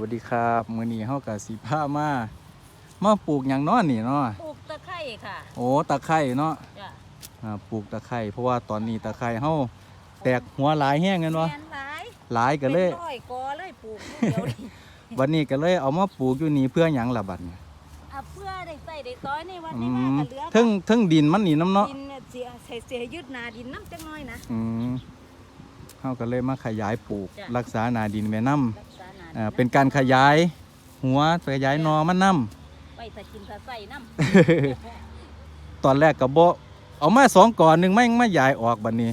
วัสดีครับมื้อนี้เฮากับสีผ้ามามาปลูกหยังเน้อนี่เนาะปลูกตะไคร้ค่ะ โอ้ตะไคร้เนาะจ้ะอ่าปลูกตะไคร้เพราะว่าตอนนี้ตะไคร้เฮาแตกหัวหลายแห้งกันวะแม่นหลายหลายก็เลยป็นร้อยกอเลยปลูกเดียวนี่วันนี้ก็เลยเอามาปลูกอยู่นี่เพื่อหยังล่ะบัดนี้อะเพื่อได้ใส่ได้ต้อยในวันอืนี้มามกันเหลือทึ่งทึ่งดินมันนี่น้ำเนาะดินเนี่ยเสียใส่เสียยืดหนาดินน้ำจังน้อยนะ อืมเฮาก็เลยมาขยายปลูก จ้ะ รักษาหนาดินไว้นำรักษาหนาดิ อ่าเป็นการขยายหัวขยายหนอมันนํไปถ้ากินถ้าใส่น้ตอนแรกก็บ่เอามาสองก่อนหนึ่งไม่ไม่ยายออกบัดนี้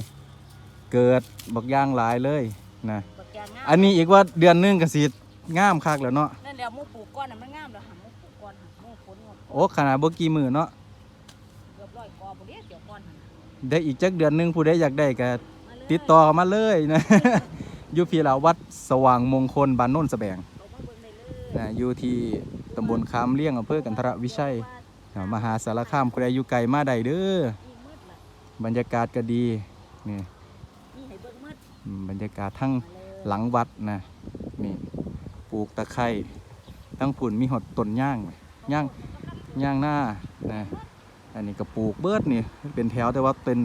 เกิดบักย่างหลายเลยนะำบักยางงามอันนี้อีกว่าเดือนหนึงก็สิงามคักแล้วเนาะนั่นเดี๋ยวหมูปลูกก้อนน่ะมันงามแล้วหาหมูปลูกก้อนหาหมูผลหมดโอ้ขนาดบ่กี่มือเนาะเกือบร้อยกอบ่เดียวเกี่ยวก้อนหั่นน่ะได้อีกจักเดือนหนึงผู้ใดอยากได้ก็มาเลยติดต่อเข้ามาเลยนะ อยู่พี่ละวัดสว่างมงคลบ้านโน่นสแบ่งได้เลยนะอยู่ที่ตำบลคามเลี้ยงอำเภอกันทรวิชัยอ่ามหาสารคามใครอยู่ไกลมาได้เด้อบรรยากาศก็ดีนี่บรรยากาศทั้งหลังวัดนะนี่ปลูกตะไคร้ทั้งผุ่นมีหดต้นย่างย่างย่างหน้านะอันนี้ก็ปลูกเบิดนี่เป็นแถวแต่ว่าเป็น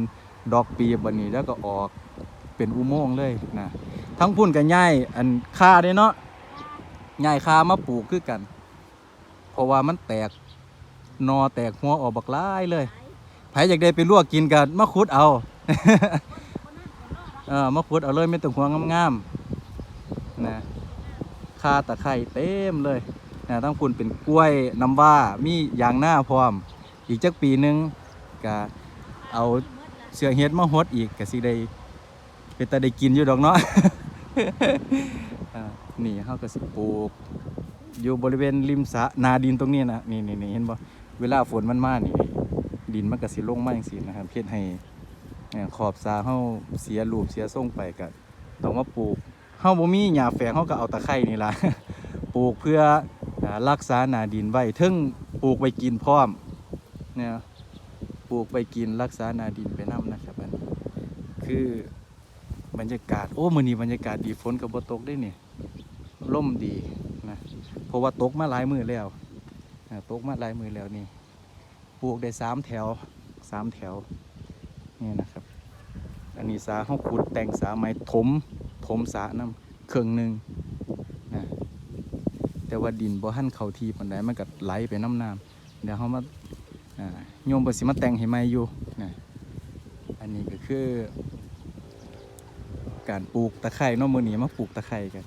ดอกปีบอันนี้แล้วก็ออกเป็นอุโมงค์เลยนะ ทั้งพุ่นกับย่ายอันคาเด้เนาะย่ายคามาปลูกคือกัน เพราะว่ามันแตกนอแตกหัวออกบักลายเลยใครอยากได้ไปลวกกินกันมาขุดเอาเออมาขุดเอาเลยไม่ต้องห่วงงามๆนะคาตะไคร้เต็มเลยนะทั้งคุณเป็นกล้วยน้ำว้ามียางหน้าพร้อม อีกจักปีนึงก็เอาเสือเฮ็ดมาหดอีกก็สิได้เป็นตาได้กินอยู่ดอกเนาะ อ่านี่เฮาก็สิปลูก อยู่บริเวณริมสระนาดินตรงนี้นะนี่นี่นี่เห็นบ่เวลาฝนมันมานี่ ดินมันก็สิลงมาจังซี่นะครับเพื่อให้เอ่อขอบสาเฮาเสียรูปเสียทรงไปก็ต้องมาปลูกเฮาบ่มีหญ้าแฝงเฮาก็เอาตะไคร้นี่ล่ะ ปลูกเพื่ออ่ารักษาหนาดินไว้ถึงปลูกไว้กินพร้อมเนี่ยปลูกไปกินรักษาหนาดินไปนํนะครับอันนี้คือ บรรยากาศ โอ้มือนี้บรรยากาศดีฝนก็บ่ตกได้นี่ลมดีนะเพราะว่าตกมาหลายมือแล้วอ่าตกมาหลายมือแล้วนี่ปลูกได้สามแถวสามแถวนี่นะครับ อันนี้สาเขาขุดแต่งสาไม้ถมถมสาน้ำเครื่องหนึ่งนะแต่ว่าดินบ่หันเข้าทีปันใดมันก็ไหลไปน้ำน้ำเดี๋ยวเขามาโยมบสิมาแต่งให้ใหม่อยู่นะอันนี้ก็คือ การปลูกตะไคร่นอกมือนี้มาปลูกตะไคร่กัน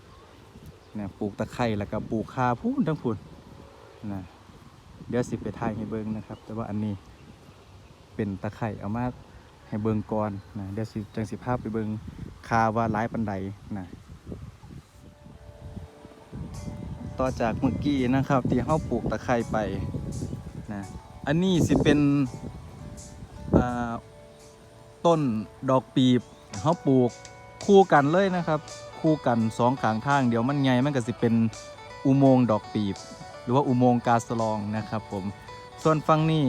นะปลูกตะไคร่แล้วก็ปลูกคาพูนทั้งพูนนะเดี๋ยวสิไปถ่ายให้เบิ่งนะครับ แต่ว่าอันนี้เป็นตะไคร่เอามาให้เบิงก่อนนะเดี๋ยวสิจังสิภาพไปเบิงคาว่าหลายปันใดนะต่อจากเมื่อกี้นะครับที่เฮาปลูกตะไคร่ไปนะอันนี้สิเป็นต้นดอกปีบเฮาปลูก คู่กันเลยนะครับ คู่กันสองข้างทางเดี๋ยวมันใหญ่มันก็สิเป็นอุโมงค์ดอกปีบ หรือว่าอุโมงค์กาสลองนะครับผมส่วนฝั่งนี้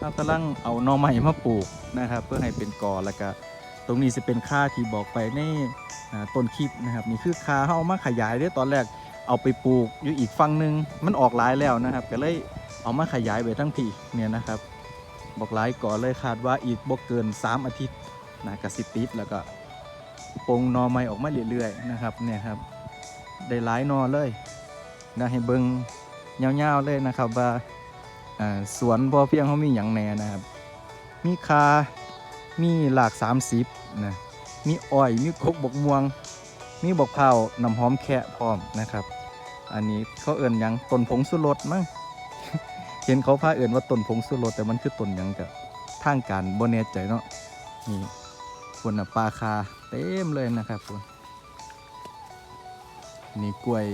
เรากำลังเอาหน่อไม้มาปลูกนะครับ เพื่อให้เป็นกอแล้วก็ตรงนี้จะเป็นค่าที่บอกไปในอ่ต้นคลิปนะครับนี่คือค่าเขาเอามาขยายด้อตอนแรกเอาไปปลูกอยู่อีกฝั่งหนึ่งมันออกหลายแล้วนะครับ ก็เลยเอามาขยายไปทั้งทีเนี่ยนะครับ บอกหลายก่อเลยคาดว่าอีกบ่เกิน 3 อาทิตย์นะกสิติดแล้วก็ ปงนอไม้ออกมาเรื่อยๆนะครับเนี่ยครับได้หลายนอเลยนะให้เบิงยาวๆเลยนะครับว่าสวนพอเพียงเขามีอย่างแหน่นะครับ มีคา มีหลากสามสิบนะมีอ้อย มีกกบกม่วง มีบกเผาน้ำหอมแคะพร้อมนะครับ อันนี้เขาเอิ่นยังต้นผงสุรสมั้งเห็นเขาพาเอิ่นว่าต้นผงสุรสแต่มันคือต้นยังกับทางการบ่แน่ใจเนาะนี่ คนน่ะปลาคาเต็มเลยนะครับคุณนี่กล้วย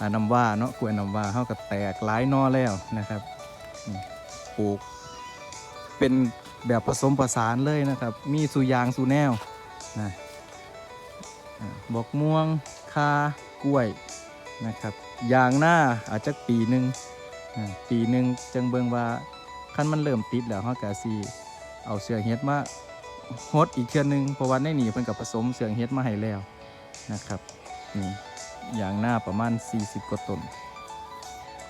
อาน้ำว่าเนาะกล้วยน้ำว่าเขาก็แตกหลายนอแล้วนะครับปลูกเป็นแบบผสมผสานเลยนะครับ มีสุยางสุแนวนะบอกม่วงคากล้วยนะครับยางหน้าอาจจะปีหนึ่งปีหนึ่งจังเบิงว่าขั้นมันเริ่มติดแล้วเขากะซีเอาเสือเฮ็ดมา ฮดอีกเทื่อหนึงเพราะว่าในนี่เพิ่นกับผสมเสือเฮ็ดมาให้แล้วนะครับนี่อย่างหน้าประมาณ 40 กว่าต้น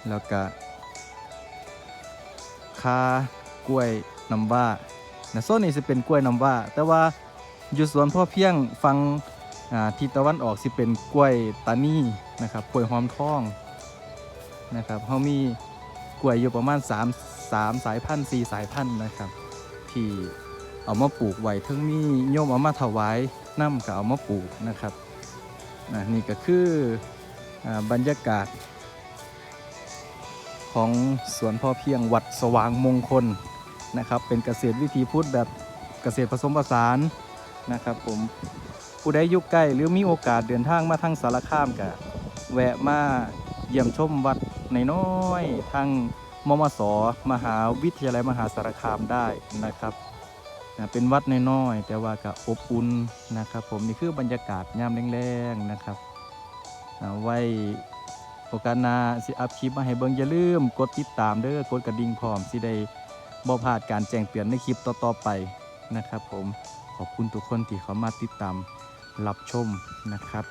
แล้วก็คากล้วยน้ำว้านะโซนนี้สิเป็นกล้วยน้ำว้าแต่ว่าอยู่สวนพ่อเพียงฟังอ่าทิศตะวันออกสิเป็นกล้วยตานีนะครับกล้วยหอมทองนะครับเขามีกล้วยอยู่ประมาณ 3 3 สายพันธุ์4สายพันธุ์นะครับที่ เอามาปลูกไว้ทั้งมีโยมเอามาถวายน้ำก็เอามาปลูกนะครับนะนี่ก็คืออบรรยากาศ ของสวนพ่อเพียงวัดสว่างมงคลนะครับ เป็นเกษตรวิถีพุทธแบบเกษตรผสมผสานนะครับ ผมผู้ใดอยุคใกล้หรือมีโอกาสเดินทางมาทางสารคามก็แวะมาเยี่ยมชมวัดในน้อยทางมมส มหาวิทยาลัยมหาสารคามได้นะครับ นะเป็นวัดน้อยๆแต่ว่าก็อบอุ่นนะครับ ผมนี่คือบรรยากาศยามแรงๆนะครับอ่าไว้โอกาสหน้าสิอัพคลิปมาให้เบิ่งอย่าลืมกดติดตามเด้อกดกระดิ่งพร้อมสิได้บ่พลาดการแจ้งเตือนในคลิปต่อๆไปนะครับ ผมขอบคุณทุกคนที่เข้ามาติดตามรับชมนะครับ